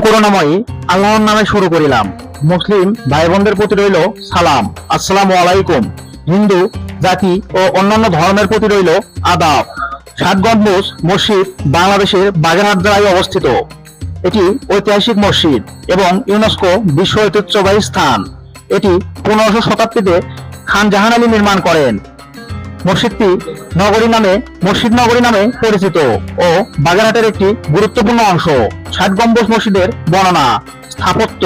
করুণাময়ী আল্লাহর নামে শুরু করিলাম। মুসলিম ভাই বোনদের প্রতি রইল সালাম। আসসালামু আলাইকুম। হিন্দু, জাতি ও অন্যান্য ধর্মের প্রতি রইল আদাব। সাত গম্বুজ মসজিদ বাংলাদেশের বাগেরহাট জেলায় অবস্থিত। এটি ঐতিহাসিক মসজিদ এবং ইউনেস্কো বিশ্ব ঐতিহ্যবাহী স্থান। এটি পনেরোশো শতাব্দীতে খান জাহান আলী নির্মাণ করেন। মসজিদটি নগরী নামে, মসজিদ নগরী নামে পরিচিত ও বাগেরহাটের একটি গুরুত্বপূর্ণ অংশ। ষাট গম্বুজ মসজিদের বর্ণনা, স্থাপত্য,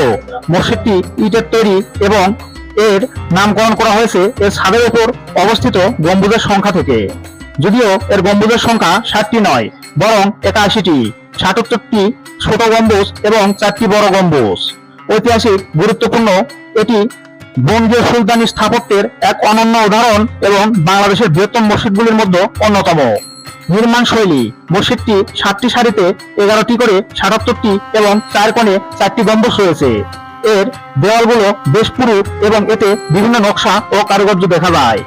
মসজিদটি ইটের তৈরি এবং এর নামকরণ করা হয়েছে এর ছাদের উপর অবস্থিত গম্বুজের সংখ্যা থেকে। যদিও এর গম্বুজের সংখ্যা ষাটটি নয়, বরং একাশিটি। সাতাত্তরটি ছোট গম্বুজ এবং চারটি বড় গম্বুজ। ঐতিহাসিক গুরুত্বপূর্ণ এটি বঙ্গীয় সুলতানি স্থাপত্যের এক অনন্য উদাহরণ এবং বাংলাদেশের বৃহত্তম মসজিদগুলির মধ্যে অন্যতম। নির্মাণ শৈলী, মসজিদটি সাতটি সারিতে এগারোটি করে সাতাত্তরটি এবং চার কোণে চারটি গম্বুজ রয়েছে। এর দেওয়ালগুলো বেশ পুরু এবং এতে বিভিন্ন নকশা ও কারুকার্য দেখা যায়।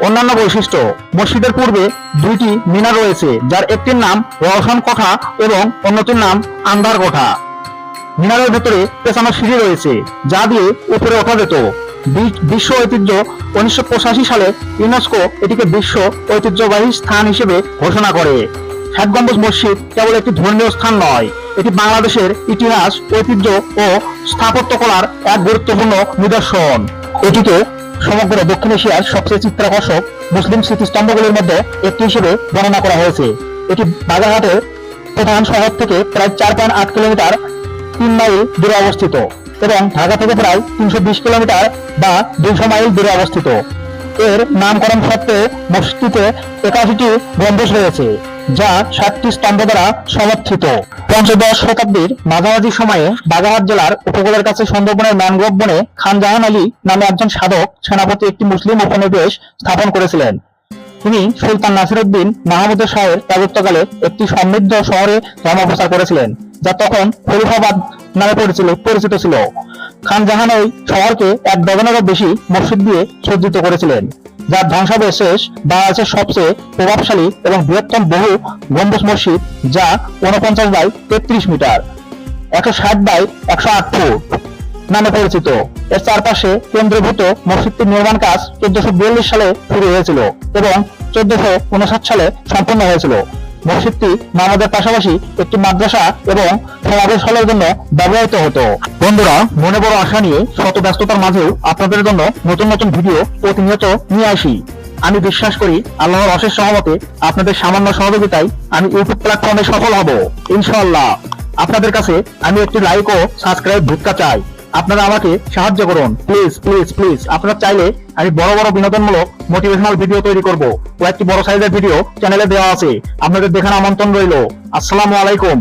অন্যান্য বৈশিষ্ট্য, মসজিদের পূর্বে দুইটি মিনার রয়েছে, যার একটির নাম রওশন কোঠা এবং অন্যটির নাম আন্ধার কোঠা। মিনারের ভেতরে পেছানো সিঁড়ি রয়েছে, যা দিয়ে উপরে ওঠা যেত। বিশ্ব ঐতিহ্য উনিশশো পঁচাশি সালে ইউনেস্কো এটিকে বিশ্ব ঐতিহ্যবাহী স্থান হিসেবে ঘোষণা করে। ষাট মসজিদ কেবল একটি ধর্মীয় স্থান নয়, এটি বাংলাদেশের ইতিহাস, ঐতিহ্য ও স্থাপত্যকলার এক গুরুত্বপূর্ণ নিদর্শন। এটিকে সমগ্র দক্ষিণ এশিয়ার সবচেয়ে চিত্রাকর্ষক মুসলিম স্মৃতিস্তম্ভগুলির মধ্যে একটি হিসেবে বর্ণনা করা হয়েছে। এটি বাগেরহাটের প্রধান শহর থেকে প্রায় চার পয়েন্ট আট কিলোমিটার তিন মাইল দূরে অবস্থিত এবং ঢাকা থেকে প্রায় তিনশো বিশ কিলোমিটার বা দুইশো মাইল দূরে অবস্থিত। এর নামকরণ সত্ত্বে মসজিদে একাশিটি গম্বুজ রয়েছে, যা সাতটি স্তম্ভ দ্বারা সমর্থিত। পঞ্চদশ শতাব্দীর মাঝামাঝি সময়ে বাগেরহাট জেলার উপকূলের কাছে সুন্দরবনের ম্যানগ্রোভ বনে খান জাহান আলী নামে একজন সাধক সেনাপতি একটি মুসলিম উপনিবেশ স্থাপন করেছিলেন। তিনি সুলতান নাসিরউদ্দিন মাহমুদের শাহের রাজত্বকালে একটি সমৃদ্ধ শহরে ধর্মপ্রচার করেছিলেন। যা তখন খলিফাবাদ নামে পরিচিত পরিচিত ছিল। খান জাহান ওই শহরকে এক ডজনেরও বেশি মসজিদ দিয়ে সজ্জিত করেছিলেন, যার ধ্বংসাবশেষ বাংলাদেশের সবচেয়ে প্রভাবশালী এবং বৃহত্তম বহু গম্বুজ মসজিদ, যা উনপঞ্চাশ বাই তেত্রিশ মিটার, একশো ষাট বাই একশো আট ফুট নামে পরিচিত। এর চারপাশে কেন্দ্রীভূত মসজিদটির নির্মাণ কাজ চোদ্দশো বিয়াল্লিশ সালে শুরু হয়েছিল এবং চোদ্দশো উনষাট সালে সম্পন্ন হয়েছিল। মসজিদটি নামাজের পাশাপাশি একটি মাদ্রাসা এবং হলের জন্য ব্যবহৃত হতো। বন্ধুরা, মনে বড় আশা নিয়ে শত ব্যস্ততার মাঝেও আপনাদের জন্য নতুন নতুন ভিডিও প্রতিনিয়ত নিয়ে আসি। আমি বিশ্বাস করি আল্লাহর অশেষ সহমতে আপনাদের সামান্য সহযোগিতায় আমি ইউটিউব প্ল্যাটফর্মে সফল হব। ইনশাআল্লাহ। আপনাদের কাছে আমি একটি লাইক ও সাবস্ক্রাইব ভিক্ষা চাই। আপনারা আমাকে সাহায্য করুন। প্লিজ প্লিজ প্লিজ আপনারা চাইলে আমি বড় বড় বিনোদনমূলক মোটিভেশনাল ভিডিও তৈরি করব। কয়েকটি বড় সাইজের ভিডিও চ্যানেলে দেওয়া আছে। আপনাদের দেখার আমন্ত্রণ রইল। আসসালামু আলাইকুম।